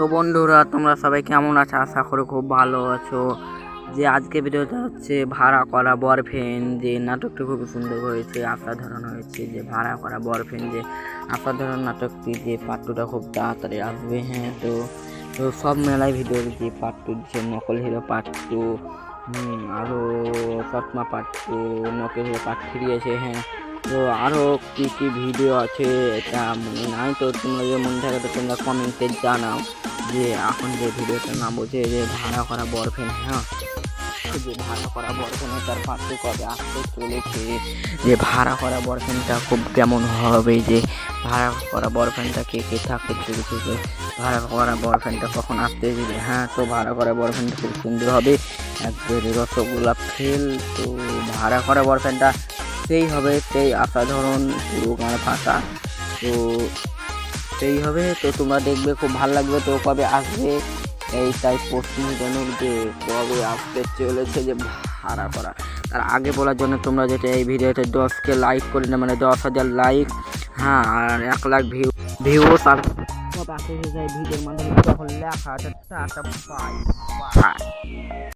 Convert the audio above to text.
তো বন্ধুরা, তোমরা সবাই কেমন আছো? আশা করি খুব ভালো আছো। যে আজকে ভিডিওটা হচ্ছে ভাড়া করা বরফেন, যে নাটকটি খুব সুন্দর হয়েছে, অসাধারণ হয়েছে, যে ভাড়া করা বরফেন, যে অসাধারণ নাটকটি, যে পার্টটা খুব তাড়াতাড়ি আসবে হ্যাঁ তো তো সব মেলায় ভিডিও যে পার্ট টু যে নকল হিরো পার্ট টু আরও সৎমা পার্ট টু, নকল হিরো পার্ট থ্রি আছে হ্যাঁ তো আরও কী কী ভিডিও আছে, এটা মনে নাই, তো তোমরা যে মনে থাকে, তো তোমরা কমেন্টে জানাও। যে এখন যে ভিডিওটার নাম বলছে যে ভাড়া করা বরফেন হ্যাঁ? যে ভাড়া করা বরফেন তার পাশে কবে আসতে চলেছে? যে ভাড়া করা বরফেনটা খুব কেমন হবে, যে ভাড়া করা বরফেনটা কে কে থাকতে চলেছে, যে ভাড়া করা বরফেনটা কখন আসতে দিবে হ্যাঁ? তো ভাড়া করা বরফেনটা খুব সুন্দর হবে। একবারে রসগোল্লা ফেল তো ভাড়া করা বরফেনটা সেই হবে, সেই অসাধারণ পুরো গান ফাঁকা তো সেই হবে। তো তোমরা দেখবে খুব ভালো লাগবে তো কবে আসবে। এই এইটাই প্রশ্নজনক যে কবে আসতে চলেছে যে ভাড়া করা। তার আগে বলার জন্য তোমরা যেটা এই ভিডিওতে দশকে লাইক করে না মানে দশ হাজার লাইক হ্যাঁ আর এক লাখ ভিউ ভিউস আর কবে আসতে যায় ভিডিওর মাধ্যমে। তখন লেখা বাই